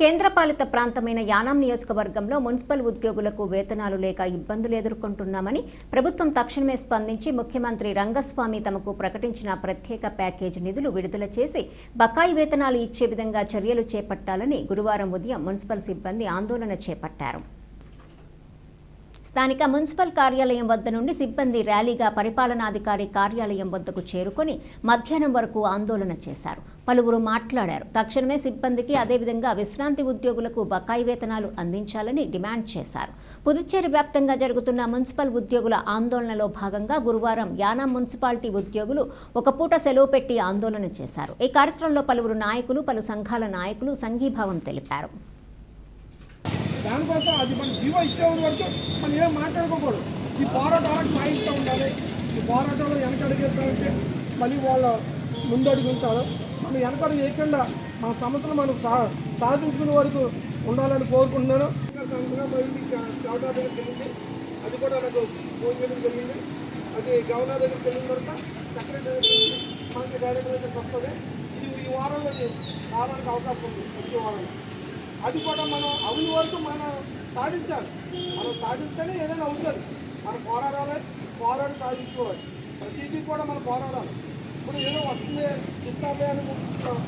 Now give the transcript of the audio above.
కేంద్రపాలిత ప్రాంతమైన యానాం నియోజకవర్గంలో మున్సిపల్ ఉద్యోగులకు వేతనాలు లేక ఇబ్బందులు ఎదుర్కొంటున్నామని ప్రభుత్వం తక్షణమే స్పందించి ముఖ్యమంత్రి రంగస్వామి తమకు ప్రకటించిన ప్రత్యేక ప్యాకేజ్ నిధులు విడుదల చేసి బకాయి వేతనాలు ఇచ్చే విధంగా చర్యలు చేపట్టాలని గురువారం ఉదయం మున్సిపల్ సిబ్బంది ఆందోళన చేపట్టారు. స్థానిక మున్సిపల్ కార్యాలయం వద్ద నుండి సిబ్బంది ర్యాలీగా పరిపాలనాధికారి కార్యాలయం వద్దకు చేరుకొని మధ్యాహ్నం వరకు ఆందోళన చేశారు. పలువురు మాట్లాడారు. తక్షణమే సిబ్బందికి అదేవిధంగా విశ్రాంతి ఉద్యోగులకు బకాయి వేతనాలు అందించాలని డిమాండ్ చేశారు. పుదుచ్చేరి వ్యాప్తంగా జరుగుతున్న మున్సిపల్ ఉద్యోగుల ఆందోళనలో భాగంగా గురువారం యానాం మున్సిపాలిటీ ఉద్యోగులు ఒక పూట సెలవు పెట్టి ఆందోళన చేశారు. ఈ కార్యక్రమంలో పలువురు నాయకులు పలు సంఘాల నాయకులు సంఘీభావం తెలిపారు. దానికోసం అది మన జీవ ఇచ్చే వరకు మనం ఏం మాట్లాడుకోకూడదు. ఈ పోరాటాలకు సాయిస్తూ ఉండాలి. ఈ పోరాటంలో వెనకడుగేస్తామంటే మళ్ళీ వాళ్ళు ముందడుగుంటారు మనం వెనకడుగు వేయకుండా మన సమస్యలు మనం సా సాధించుకునే వరకు ఉండాలని కోరుకుంటున్నాను. సంఘంగా దగ్గరికి వెళ్ళింది అది కూడా నాకు ఫోన్ చేయడం జరిగింది. అది గవర్నర్ దగ్గరికి వెళ్ళిన తర్వాత సెక్రటరీ మనకి డైరెక్టర్ దగ్గరికి వస్తుంది. ఇది ఈ వారంలో రావడానికి అవకాశం ఉంది వచ్చే వారంలో అది కూడా మనం అవుని వరకు సాధించాలి. మనం సాధిస్తేనే ఏదైనా అవుతుంది. మనం పోరాడాలి పోరాడి సాధించుకోవాలి. ప్రతిదీ కూడా మనం పోరాడాలి ఇప్పుడు ఏదో వస్తుంది ఇస్తామే అని మనం